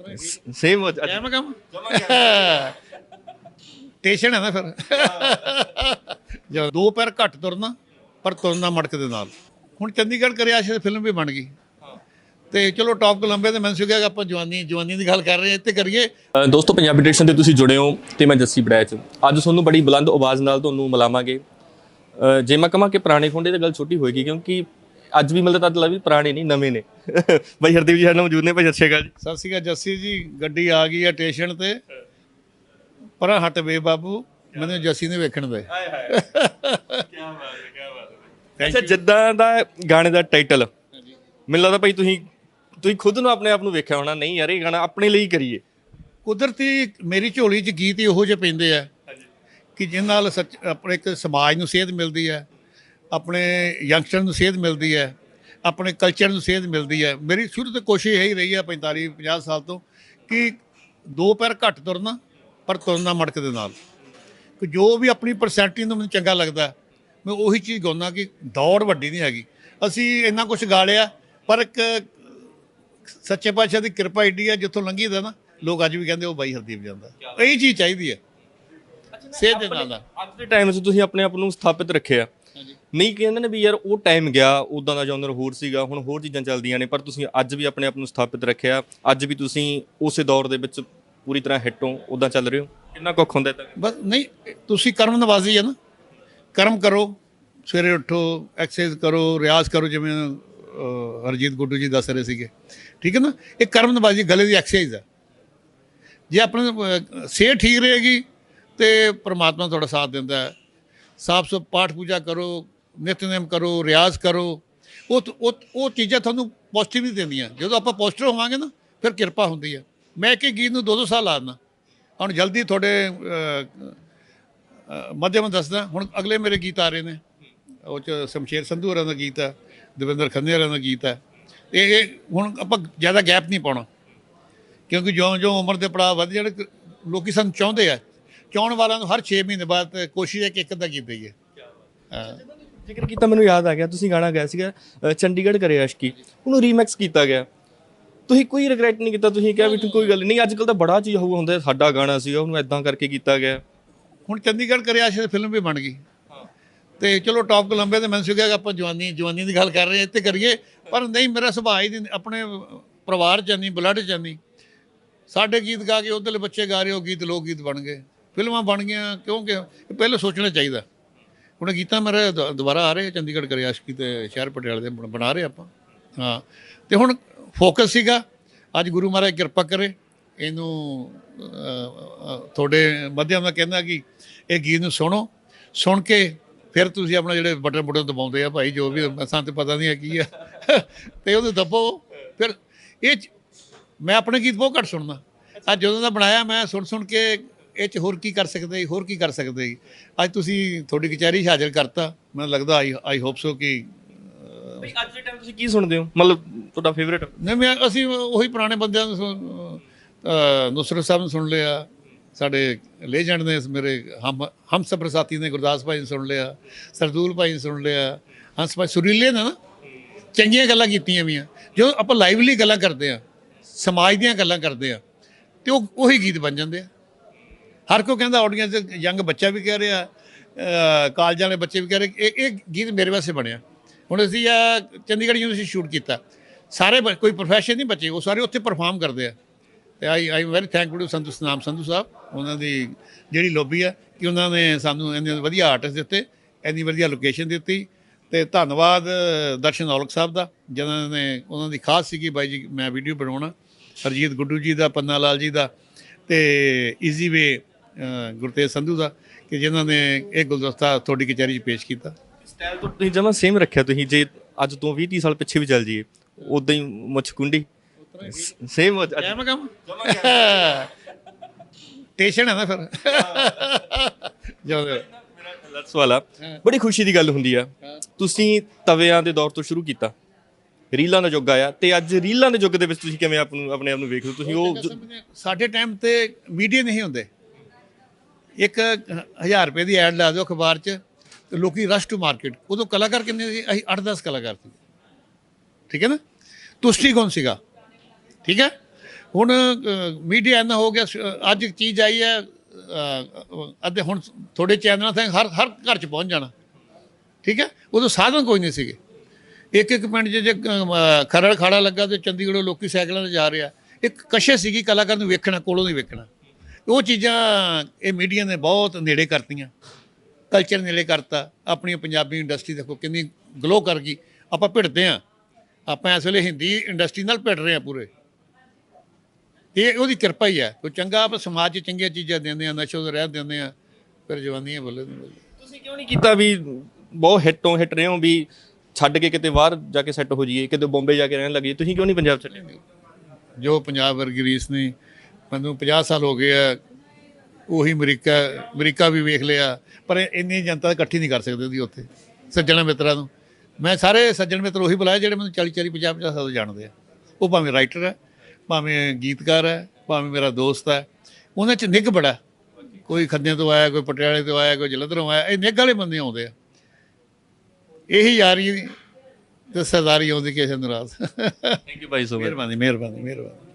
Same ਹੋ ਕਿਆ ਮੈਂ ਕਹਾਂ ਟੇਸ਼ਨ ਹੈ ਨਾ ਫਿਰ ਜਦੋਂ ਦੋ ਪੈਰ ਘੱਟ ਤੁਰਨਾ ਪਰ ਤੁਰਨਾ ਮੜਕ ਦੇ ਨਾਲ ਹੁਣ ਚੰਡੀਗੜ੍ਹ ਕਰਿਆ ਸੀ ਫਿਲਮ ਵੀ ਬਣ ਗਈ ਤੇ ਚਲੋ ਟੌਪ ਕੋਲੰਬੀਆ ਤੇ ਮੈਨੂੰ ਸੀਗਾ ਕਿ ਆਪਾਂ ਜਵਾਨੀ ਜਵਾਨੀ ਦੀ ਗੱਲ ਕਰ ਰਹੇ ਹਾਂ ਇੱਥੇ ਕਰੀਏ ਅ, ਦੋਸਤੋ ਪੰਜਾਬੀ ਡਿਕਸ਼ਨ ਤੇ ਤੁਸੀਂ ਜੁੜੇ ਹੋ ਤੇ ਮੈਂ ਜੱਸੀ ਬੜੈਚ ਅੱਜ ਤੁਹਾਨੂੰ ਬੜੀ ਬੁਲੰਦ ਆਵਾਜ਼ ਨਾਲ ਤੁਹਾਨੂੰ ਮਿਲਾਵਾਂਗੇ ਅ, ਜੇ ਮੈਂ ਕਹਾਂ ਕਿ ਪੁਰਾਣੇ ਖੁੰਡੇ ਤੇ ਗੱਲ ਛੋਟੀ ਹੋਏਗੀ ਕਿਉਂਕਿ ਅੱਜ ਵੀ ਮਤਲਬ ਤਾਂ ਵੀ ਪੁਰਾਣੇ ਨਹੀਂ ਨਵੇਂ ਨੇ। ਬਾਈ ਹਰਦੀਪ ਜੀ ਸਾਡੇ ਨਾਲ ਮੌਜੂਦ ਨੇ। ਭਾਈ ਸਤਿ ਸ਼੍ਰੀ ਅਕਾਲ ਜੀ। ਸਤਿ ਸ਼੍ਰੀ ਅਕਾਲ ਜੱਸੀ ਜੀ ਗੱਡੀ ਆ ਗਈ ਹੈ ਸਟੇਸ਼ਨ ਤੇ। ਪਰਾਂ ਹਟ ਵੇ ਬਾਬੂ ਮੈਨੂੰ ਜੱਸੀ ਨੇ ਵੇਖਣ ਦੇ। ਹਾਏ ਹਾਏ। ਕੀ ਬਾਤ ਹੈ ਕੀ ਬਾਤ ਹੈ ਅੱਛਾ ਜਿੱਦਾਂ ਦਾ ਗਾਣੇ ਦਾ ਟਾਈਟਲ ਮੈਨੂੰ ਲੱਗਦਾ ਭਾਈ ਤੁਸੀਂ ਤੁਸੀਂ ਖੁਦ ਨੂੰ ਆਪਣੇ ਆਪ ਨੂੰ ਵੇਖਿਆ ਹੋਣਾ ਨਹੀਂ ਯਾਰ ਇਹ ਗਾਣਾ ਆਪਣੇ ਲਈ ਕਰੀਏ। ਕੁਦਰਤੀ ਮੇਰੀ ਝੋਲੀ 'ਚ ਗੀਤ ਹੀ ਉਹੋ ਜਿਹੇ ਪੈਂਦੇ ਆ ਕਿ ਜਿਨ ਨਾਲ ਸੱਚ ਆਪਣੇ ਇੱਕ ਸਮਾਜ ਨੂੰ ਸੇਧ ਮਿਲਦੀ ਹੈ ਆਪਣੇ ਯੰਗਸਟਰ ਨੂੰ ਸੇਧ ਮਿਲਦੀ ਹੈ ਆਪਣੇ ਕਲਚਰ ਨੂੰ ਸੇਧ ਮਿਲਦੀ ਹੈ। ਮੇਰੀ ਸ਼ੁਰੂ ਤੋਂ ਕੋਸ਼ਿਸ਼ ਇਹੀ ਰਹੀ ਹੈ 45 50 ਸਾਲ ਤੋਂ ਕਿ ਦੋ ਪੈਰ ਘੱਟ ਤੁਰਨਾ ਪਰ ਤੁਰਨਾ ਮੜਕ ਦੇ ਨਾਲ। ਕਿ ਜੋ ਵੀ ਆਪਣੀ ਪਰਸੈਂਟੇਜ ਨੂੰ ਮੈਨੂੰ ਚੰਗਾ ਲੱਗਦਾ ਮੈਂ ਉਹੀ ਚੀਜ਼ ਗਾਉਂਦਾ ਕਿ ਦੌੜ ਵੱਡੀ ਨਹੀਂ ਹੈਗੀ। ਅਸੀਂ ਇੰਨਾ ਕੁਝ ਗਾ ਲਿਆ ਪਰ ਇੱਕ ਸੱਚੇ ਪਾਤਸ਼ਾਹ ਦੀ ਕਿਰਪਾ ਏਡੀ ਹੈ ਜਿੱਥੋਂ ਲੰਘੀ ਦਾ ਨਾ ਲੋਕ ਅੱਜ ਵੀ ਕਹਿੰਦੇ ਉਹ ਬਾਈ ਹਰਦੀਪ ਜਾਂਦਾ। ਇਹੀ ਚੀਜ਼ ਚਾਹੀਦੀ ਹੈ। ਸੇਧ ਦੇ ਨਾਲ ਅੱਜ ਦੇ ਟਾਈਮ 'ਚ ਤੁਸੀਂ ਆਪਣੇ ਆਪ ਨੂੰ ਸਥਾਪਿਤ ਰੱਖਿਆ। ਨਹੀਂ ਕਹਿੰਦੇ ਨੇ ਵੀ ਯਾਰ ਉਹ ਟਾਈਮ ਗਿਆ ਉਦਾਂ ਦਾ ਜਨਰ ਹੋਰ ਸੀਗਾ ਹੁਣ ਹੋਰ ਚੀਜ਼ਾਂ ਚੱਲਦੀਆਂ ਨੇ ਪਰ ਤੁਸੀਂ ਅੱਜ ਵੀ ਆਪਣੇ ਆਪ ਨੂੰ ਸਥਾਪਿਤ ਰੱਖਿਆ ਅੱਜ ਵੀ ਤੁਸੀਂ ਉਸੇ ਦੌਰ ਦੇ ਵਿੱਚ ਪੂਰੀ ਤਰ੍ਹਾਂ ਹਿੱਟ ਹੋ ਉਦਾਂ ਚੱਲ ਰਹੇ ਹੋ? ਕਿੰਨਾ ਕੁ ਔਖਾ ਹੁੰਦਾ ਤਾਂ ਬਸ ਨਹੀਂ ਤੁਸੀਂ ਕਰਮ ਨਵਾਜ਼ੀ ਹੈ ਨਾ ਕਰਮ ਕਰੋ ਸਵੇਰੇ ਉੱਠੋ ਐਕਸਰਸਾਈਜ਼ ਕਰੋ ਰਿਆਜ਼ ਕਰੋ ਜਿਵੇਂ ਹਰਜੀਤ ਗੁੱਡੂ ਜੀ ਦੱਸ ਰਹੇ ਸੀਗੇ ਠੀਕ ਹੈ ਨਾ? ਇਹ ਕਰਮ ਨਵਾਜ਼ੀ ਗਲੇ ਦੀ ਐਕਸਰਸਾਈਜ਼ ਹੈ ਜੇ ਆਪਣੇ ਸਿਹਤ ਠੀਕ ਰਹੇਗੀ ਤੇ ਪ੍ਰਮਾਤਮਾ ਤੁਹਾਡਾ ਸਾਥ ਦਿੰਦਾ ਹੈ। ਸਾਫ਼ ਸੁਥਰਾ ਪਾਠ ਪੂਜਾ ਕਰੋ ਨਿਤਨੇਮ ਕਰੋ ਰਿਆਜ਼ ਕਰੋ। ਉਹ ਉਹ ਉਹ ਚੀਜ਼ਾਂ ਤੁਹਾਨੂੰ ਪੋਜ਼ਿਟਿਵ ਹੀ ਦਿੰਦੀਆਂ। ਜਦੋਂ ਆਪਾਂ ਪੋਜ਼ਿਟਿਵ ਹੋਵਾਂਗੇ ਨਾ ਫਿਰ ਕਿਰਪਾ ਹੁੰਦੀ ਹੈ। ਮੈਂ ਇੱਕ ਗੀਤ ਨੂੰ ਦੋ ਦੋ ਸਾਲ ਲਾ ਦਿੰਦਾ ਹੁਣ ਜਲਦੀ ਤੁਹਾਡੇ ਅਹ, ਮਾਧਿਅਮ ਦੱਸਦਾ। ਹੁਣ ਅਗਲੇ ਮੇਰੇ ਗੀਤ ਆ ਰਹੇ ਨੇ। ਉਹ ਚ ਸ਼ਮਸ਼ੇਰ ਸੰਧੂ ਹੋਰਾਂ ਦਾ ਗੀਤ ਹੈ ਦਵਿੰਦਰ ਖੰਨੇ ਹੋਰਾਂ ਦਾ ਗੀਤ ਹੈ। ਇਹ ਇਹ ਹੁਣ ਆਪਾਂ ਜ਼ਿਆਦਾ ਗੈਪ ਨਹੀਂ ਪਾਉਣਾ। ਕਿਉਂਕਿ ਜਿਉਂ-ਜਿਉਂ ਉਮਰ ਦੇ ਪੜਾਅ ਵੱਧ ਜਾਣ ਲੋਕੀ ਸਾਨੂੰ ਚਾਹੁੰਦੇ ਆ ਚਾਹਣ ਵਾਲਿਆਂ ਨੂੰ ਹਰ 6 ਮਹੀਨੇ ਬਾਅਦ ਕੋਸ਼ਿਸ਼ ਹੈ ਕਿ ਇੱਕ ਅੱਧਾ ਗੀਤ ਦਈਏ ਜ਼ਿਕਰ ਕੀਤਾ ਮੈਨੂੰ ਯਾਦ ਆ ਗਿਆ ਤੁਸੀਂ ਗਾਣਾ ਗਾਇਆ ਸੀਗਾ ਚੰਡੀਗੜ੍ਹ ਕਰੇ ਅਸ਼ਕੀ। ਉਹਨੂੰ ਰੀਮੈਕਸ ਕੀਤਾ ਗਿਆ। ਤੁਸੀਂ ਕੋਈ ਰਿਗਰੈਟ ਨਹੀਂ ਕੀਤਾ ਤੁਸੀਂ ਕਿਹਾ ਵੀ ਕੋਈ ਗੱਲ ਨਹੀਂ ਅੱਜ ਕੱਲ ਤਾਂ ਬੜਾ ਚੀਜ਼ ਹੋਊ ਹੁੰਦਾ ਸਾਡਾ ਗਾਣਾ ਸੀਗਾ ਉਹਨੂੰ ਐਦਾਂ ਕਰਕੇ ਕੀਤਾ ਗਿਆ। ਹੁਣ ਚੰਡੀਗੜ੍ਹ ਕਰਿਆ ਸੀ ਫਿਲਮ ਵੀ ਬਣ ਗਈ। ਤੇ ਚਲੋ ਟੌਪ ਕੋਲੰਬੀਆ ਤੇ ਮੈਨੂੰ ਸੀਗਾ ਕਿ ਆਪਾਂ ਜਵਾਨੀ ਜਵਾਨੀ ਦੀ ਗੱਲ ਕਰ ਰਹੇ ਹਾਂ ਇੱਥੇ ਕਰੀਏ। ਪਰ ਨਹੀਂ ਮੇਰਾ ਸੁਭਾਅ ਹੀ ਨਹੀਂ ਆਪਣੇ ਪਰਿਵਾਰ ਚ ਨਹੀਂ ਬਲੱਡ ਚ ਨਹੀਂ। ਸਾਡੇ ਗੀਤ ਗਾ ਕੇ ਉਧਰਲੇ ਬੱਚੇ ਗਾ ਰਹੇ ਹੋ ਗੀਤ ਲੋਕ ਗੀਤ ਬਣ ਗਏ। ਫਿਲਮਾਂ ਬਣ ਗਈਆਂ, ਕਿਉਂਕਿ ਇਹ ਪਹਿਲਾਂ ਸੋਚਣਾ ਚਾਹੀਦਾ। ਹੁਣ ਗੀਤਾਂ ਮੇਰੇ ਦੁ- ਦੁਬਾਰਾ ਆ ਰਹੇ ਚੰਡੀਗੜ੍ਹ ਕਰਿਆ ਅਸ਼ਕੀ ਤੇ ਸ਼ਹਿਰ ਪਟਿਆਲੇ ਦੇ ਬਣ- ਬਣਾ ਰਹੇ ਆਪਾਂ। ਹਾਂ। ਤੇ ਹੁਣ ਫੋਕਸ ਸੀਗਾ, ਅੱਜ ਗੁਰੂ ਮਹਾਰਾਜ ਕਿਰਪਾ ਕਰੇ, ਇਹਨੂੰ ਤੁਹਾਡੇ ਮਾਧਿਅਮ ਨਾਲ ਕਹਿੰਦਾ ਕਿ ਇਹ ਗੀਤ ਨੂੰ ਸੁਣੋ, ਸੁਣ ਕੇ ਫਿਰ ਤੁਸੀਂ ਆਪਣਾ ਜਿਹੜੇ ਬਟਨ ਬਟਨ ਦਬਾਉਂਦੇ ਆ ਭਾਈ, ਜੋ ਵੀ ਸਾਨੂੰ ਤੇ ਪਤਾ ਨਹੀਂ ਹੈ ਕੀ ਆ, ਤੇ ਉਹਨੂੰ ਦੱਬੋ। ਫਿਰ ਇਹ 'ਚ- ਮੈਂ ਆਪਣੇ ਗੀਤ ਬਹੁਤ ਘੱਟ ਸੁਣਦਾ। ਅੱਜ ਜਦੋਂ ਦਾ ਬਣਾਇਆ, ਮੈਂ ਸੁਣ ਸੁਣ ਕੇ ਇਹ ਚ ਹੋਰ ਕੀ ਕਰ ਸਕਦੇ ਹੋਰ ਕੀ ਕਰ ਸਕਦੇ ਅੱਜ ਤੁਸੀਂ ਤੁਹਾਡੀ ਕਚਹਿਰੀ ਹਾਜ਼ਰ ਕਰਤਾ ਮੈਨੂੰ ਲੱਗਦਾ ਆਈ ਆਈ ਹੋਪ ਸੋ ਕਿ ਬਈ ਅੱਜ ਦੇ ਟਾਈਮ ਤੁਸੀਂ ਕੀ ਸੁਣਦੇ ਹੋ? ਮਤਲਬ ਤੁਹਾਡਾ ਫੇਵਰੇਟ ਨਹੀਂ ਮੈਂ ਅਸੀਂ ਉਹੀ ਪੁਰਾਣੇ ਬੰਦਿਆਂ ਨੂੰ ਨੁਸਰਤ ਸਾਹਿਬ ਨੂੰ ਸੁਣ ਲਿਆ ਸਾਡੇ ਲੈਜੈਂਡ ਨੇ ਮੇਰੇ ਹਮ ਹਮ ਸਫਰ ਸਾਥੀ ਨੇ ਗੁਰਦਾਸ ਭਾਈ ਨੂੰ ਸੁਣ ਲਿਆ ਸਰਦੂਲ ਭਾਈ ਨੂੰ ਸੁਣ ਲਿਆ ਹੰਸ ਭਾਈ ਸੁਰੀਲੇ ਨੇ ਨਾ ਚੰਗੀਆਂ ਗੱਲਾਂ ਕੀਤੀਆਂ ਵੀਆਂ। ਜਦੋਂ ਆਪਾਂ ਲਾਈਵਲੀ ਗੱਲਾਂ ਕਰਦੇ ਆ ਸਮਾਜ ਦੀਆਂ ਗੱਲਾਂ ਕਰਦੇ ਆ ਤੇ ਉਹ ਉਹੀ ਗੀਤ ਬਣ ਜਾਂਦੇ ਆ। ਹਰ ਕੋਈ ਕਹਿੰਦਾ ਆਡੀਅנס ਯੰਗ ਬੱਚਾ ਵੀ ਕਹਿ ਰਿਹਾ ਕਾਲਜਾਂ ਵਾਲੇ ਬੱਚੇ ਵੀ ਕਹਿ ਰਹੇ, ਇਹ ਇਹ ਗੀਤ ਮੇਰੇ ਵਾਸਤੇ ਬਣਿਆ। ਹੁਣ ਅਸੀਂ ਆ ਚੰਡੀਗੜ੍ਹ ਯੂਨੀਵਰਸਿਟੀ ਸ਼ੂਟ ਕੀਤਾ। ਸਾਰੇ ਬ- ਕੋਈ ਪ੍ਰੋਫੈਸ਼ਨ ਨਹੀਂ ਬੱਚੇ, ਉਹ ਸਾਰੇ ਉੱਥੇ ਪਰਫਾਰਮ ਕਰਦੇ ਆ। ਤੇ I I very thankful to Santu Sanam Sandhu Sahib, ਉਹਨਾਂ ਦੀ ਜਿਹੜੀ ਲੋਬੀ ਆ, ਕਿ ਉਹਨਾਂ ਨੇ ਸਾਨੂੰ ਇੰਨੇ ਵਧੀਆ ਆਰਟਿਸਟ ਦਿੱਤੇ, ਇੰਨੀ ਵਧੀਆ ਲੋਕੇਸ਼ਨ ਦਿੱਤੀ। ਤੇ ਧੰਨਵਾਦ, ਦਰਸ਼ਨ ਔਲਖ ਸਾਹਿਬ ਦਾ, ਜਿਨ੍ਹਾਂ ਨੇ ਉਹਨਾਂ ਦੀ ਖਾਸ ਸੀਗੀ, ਬਾਈ ਜੀ, ਮੈਂ ਵੀਡੀਓ ਬਣਾਉਣਾ। ਹਰਜੀਤ ਗੁੱਡੂ ਜੀ ਦਾ, ਪੰਨਾ ਲਾਲ ਜੀ ਦਾ। ਤੇ ਈਜ਼ੀ ਵੇ ਗੁਰਤੇਜ ਸੰਧੂ ਦਾ ਕਿ ਜਿਨ੍ਹਾਂ ਨੇ ਇਹ ਗੁਲਦਸਤਾ ਤੁਹਾਡੀ ਕਚਹਿਰੀ 'ਚ ਪੇਸ਼ ਕੀਤਾ। ਸਟਾਈਲ ਤੋਂ ਤੁਸੀਂ ਜਮਾ ਸੇਮ ਰੱਖਿਆ ਤੁਸੀਂ ਜੇ ਅੱਜ ਤੋਂ 20 30 ਸਾਲ ਪਿੱਛੇ ਵੀ ਚੱਲ ਜਾਈਏ ਉਦਾਂ ਹੀ ਮੁੱਛ ਕੁੰਡੀ ਸੇਮ ਕਿਆ ਮੈਂ ਕਹਾਂ ਟੇਸ਼ਨ ਹੈ ਨਾ ਫਿਰ। ਜਦੋਂ ਲੱਸ ਵਾਲਾ। ਬੜੀ ਖੁਸ਼ੀ ਦੀ ਗੱਲ ਹੁੰਦੀ ਆ। ਤੁਸੀਂ ਤਵਿਆਂ ਦੇ ਦੌਰ ਤੋਂ ਸ਼ੁਰੂ ਕੀਤਾ। ਰੀਲਾਂ ਦਾ ਯੁੱਗ ਆਇਆ ਤੇ ਅੱਜ ਰੀਲਾਂ ਦੇ ਯੁੱਗ ਦੇ ਵਿੱਚ ਤੁਸੀਂ ਕਿਵੇਂ ਆਪ ਨੂੰ ਆਪਣੇ ਆਪ ਨੂੰ ਵੇਖਦੇ ਹੋ? ਤੁਸੀਂ ਉਹ ਸਾਡੇ ਟਾਈਮ ਤੇ ਮੀਡੀਆ ਨਹੀਂ ਹੁੰਦੇ। ਇੱਕ 1000 ਰੁਪਏ ਦੀ ਐਡ ਲਾ ਦਿਓ ਅਖਬਾਰ 'ਚ ਤੇ ਲੋਕੀ ਰਸ਼ ਟੂ ਮਾਰਕੀਟ ਉਦੋਂ ਕਲਾਕਾਰ ਕਿੰਨੇ ਸੀ? ਅਸੀਂ 8-10 ਕਲਾਕਾਰ ਸੀ। ਠੀਕ ਹੈ ਨਾ? ਤੁਸ਼ਟੀਕੋਣ ਸੀਗਾ? ਠੀਕ ਹੈ? ਹੁਣ ਮੀਡੀਆ ਇੰਨਾ ਹੋ ਗਿਆ ਅੱਜ ਇੱਕ ਚੀਜ਼ ਆਈ ਹੈ ਅ, ਅੱਧੇ ਹੁਣ ਥੋੜੇ ਚੈਨਲਾਂ ਤੇ ਹਰ ਹਰ ਘਰ ਚ ਪਹੁੰਚ ਜਾਣਾ। ਠੀਕ ਹੈ? ਉਦੋਂ ਸਾਧਨ ਕੋਈ ਨਹੀਂ ਸੀਗੇ। ਇੱਕ ਇੱਕ ਪਿੰਡ 'ਚ ਜੇ ਖਰੜ ਖਾੜਾ ਲੱਗਾ ਤੇ ਚੰਡੀਗੜ੍ਹੋਂ ਲੋਕੀ ਸਾਈਕਲਾਂ ਤੇ ਜਾ ਰਿਹਾ। ਇੱਕ ਕਸ਼ੇ ਸੀਗੀ ਕਲਾਕਾਰ ਨੂੰ ਵੇਖਣਾ ਕੋਲੋਂ ਨਹੀਂ ਵੇਖਣਾ। ਉਹ ਚੀਜ਼ਾਂ ਇਹ ਮੀਡੀਆ ਨੇ ਬਹੁਤ ਨੇੜੇ ਕਰਤੀਆਂ। ਕਲਚਰ ਨੇੜੇ ਕਰਤਾ। ਆਪਣੀ ਪੰਜਾਬੀ ਇੰਡਸਟਰੀ ਦੇਖੋ ਕਿੰਨੀ ਗਲੋ ਕਰ ਗਈ। ਆਪਾਂ ਭਿੜਦੇ ਆ ਆਪਾਂ ਇਸ ਵੇਲੇ ਹਿੰਦੀ ਇੰਡਸਟਰੀ ਨਾਲ ਭਿੜ ਰਹੇ ਆ ਪੂਰੇ। ਇਹ ਉਹਦੀ ਕਿਰਪਾ ਹੀ ਹੈ। ਕੋਈ ਚੰਗਾ ਆਪਾਂ ਸਮਾਜ 'ਚ ਚੰਗੀਆਂ ਚੀਜ਼ਾਂ ਦਿੰਦੇ ਆ ਨਸ਼ੇ ਤੋਂ ਰਹਿ ਦਿੰਦੇ ਆ ਫਿਰ ਜਵਾਨੀਆਂ ਬੋਲੇ ਤੁਸੀਂ ਕਿਉਂ ਨਹੀਂ ਕੀਤਾ ਵੀ ਬਹੁਤ ਹਿੱਟੋਂ ਹਿੱਟ ਰਹੇ ਹੋ ਵੀ ਛੱਡ ਕੇ ਕਿਤੇ ਬਾਹਰ ਜਾ ਕੇ ਸੈੱਟ ਹੋ ਜਾਈਏ ਕਿਤੇ ਬੰਬੇ ਜਾ ਕੇ ਰਹਿਣ ਲੱਗੇ ਤੁਸੀਂ ਕਿਉਂ ਨਹੀਂ ਪੰਜਾਬ ਛੱਡੇ? ਜੋ ਪੰਜਾਬ ਵਰਗੀ ਰੀਸ ਨਹੀਂ ਮੈਨੂੰ 50 ਸਾਲ ਹੋ ਗਏ ਆ ਉਹੀ ਅਮਰੀਕਾ ਅਮਰੀਕਾ ਵੀ ਵੇਖ ਲਿਆ ਪਰ ਇੰਨੀ ਜਨਤਾ ਇਕੱਠੀ ਨਹੀਂ ਕਰ ਸਕਦੇ ਉਹਦੀ ਉੱਥੇ ਸੱਜਣਾ ਮਿੱਤਰਾਂ ਨੂੰ। ਮੈਂ ਸਾਰੇ ਸੱਜਣ ਮਿੱਤਰ ਉਹੀ ਬੁਲਾਏ ਜਿਹੜੇ ਮੈਨੂੰ 40 40 50 50 ਸਾਲ ਜਾਣਦੇ ਆ। ਉਹ ਭਾਵੇਂ ਰਾਈਟਰ ਹੈ ਭਾਵੇਂ ਗੀਤਕਾਰ ਹੈ ਭਾਵੇਂ ਮੇਰਾ ਦੋਸਤ ਹੈ ਉਹਨਾਂ 'ਚ ਨਿੱਘ ਬੜਾ। ਕੋਈ ਖੰਨਿਆਂ ਤੋਂ ਆਇਆ ਕੋਈ ਪਟਿਆਲੇ ਤੋਂ ਆਇਆ ਕੋਈ ਜਲੰਧਰੋਂ ਆਇਆ ਇਹ ਨਿੱਘ ਵਾਲੇ ਬੰਦੇ ਆਉਂਦੇ ਆ। ਇਹੀ ਯਾਰੀ ਤੇ ਸਰਦਾਰੀ ਆਉਂਦੀ ਕਿਸੇ ਨੂੰ ਰਾਤ। ਥੈਂਕ ਯੂ ਭਾਈ ਸੋ ਮਿਹਰਬਾਨੀ ਮਿਹਰਬਾਨੀ ਮਿਹਰਬਾਨੀ।